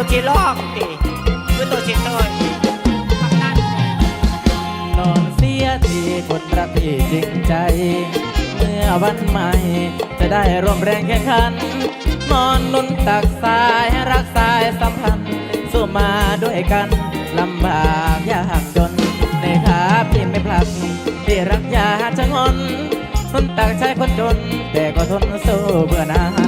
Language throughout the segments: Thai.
ตัวจีร้องตีคือตัวจีเตยนอนเสียทีคนรักที่จริงใจ เมื่อวันใหม่ จะได้ร่วมแรงแข่งขัน นอนนุนตักสายรักสายสัมพันธ์สู้มาด้วยกันลำบากยากจน ในขาพี่ไม่พลักพี่รักยาจะงอนนุนตักใช้คนจน แต่ก็ทนสู้เบื่อนาน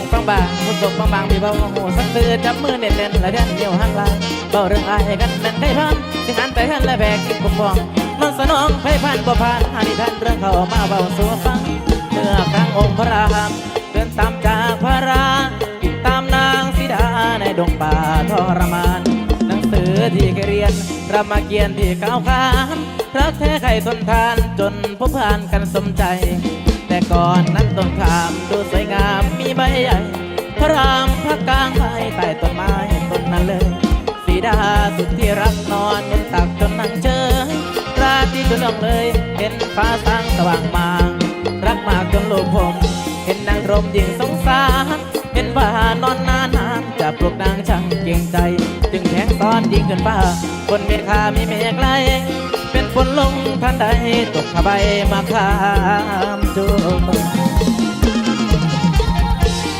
งฟังบางมุดตกบางบางมีเบาหูสักเตือจับมือเน่นๆและเดินเดี่ยวห่างลาเบาเรื่องอายกันแม่นใครพันสิหันไปหันและแบกกินปกป้องมันสนองไพ่พันบ่ผ่านหานิทานเรื่องเขามาเบาสู่ฟังเมื่อครั้งองค์พระรามเดินตามจากพระราติดตามนางสีดาในดงป่าทรมาน หนังสือที่เคยเรียนรามเกียรติ์ที่ก้าวขานรักแท้ใครทนทานจนพบผ่านกันสมใจ แต่ก่อนนั้นต้นขามดูสวยงาม ใบใหญ่พระรามพระกลางใบใต้ต้นไม้ต้นนั้นเลยสีดาสุดที่รักนอนบนตักจนนั่งเจอราตรีจนลงเลยเห็นฟ้าสางสว่างมางรักมากจนลูกผมเห็นนางรมยิ่งสงสารเห็นว่านอนนานนานจะปลุกนางช่างเก่งใจ จึงแทงซ้อนยิงเกินป้าคนเมฆามีเมฆไกลเป็นฝนลงทันใดตกผ้าใบมาข้ามจุด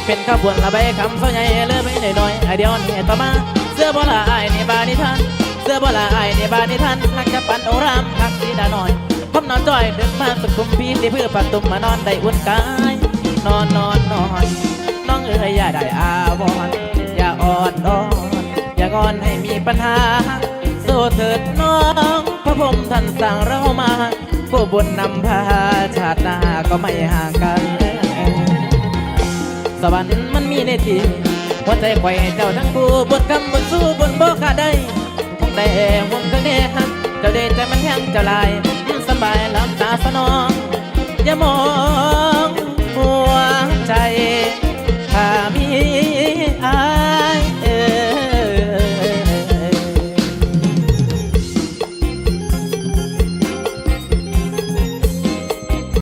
เป็นขบวนละใบคำส่วนใหญ่เลือไปหน่อยๆไอเดียวนี่ต่อมา เสื้อบราณไอในบานิทันเสื้อบราณไอในบานิทันหักจะปันโอรามหักสีดาหน่อยผมนอนจ้อยเดินมาสุขุมพีที่เพื่อปัดตุ่มมานอนได้อุ่นกาย นอนนอนนอนน้องเอ๋ยอย่าได้อาวรณ์อย่าอ่อนดอนอย่างอนให้มีปัญหาสู้เถิดน้องพระพรมท่านสั่งเรามาผู้บุญนำพาชาติหน้าก็ไม่ห่างกัน สวรรค์มันมีในทีหัวใจไข่เจ้าทั้งคู่บนกำบนสู้บนโบกาได้คงแต่วงกันแน่ฮักเจ้าเดชใจมันแห้งเจ้าลายมันสบายลับตาสนอง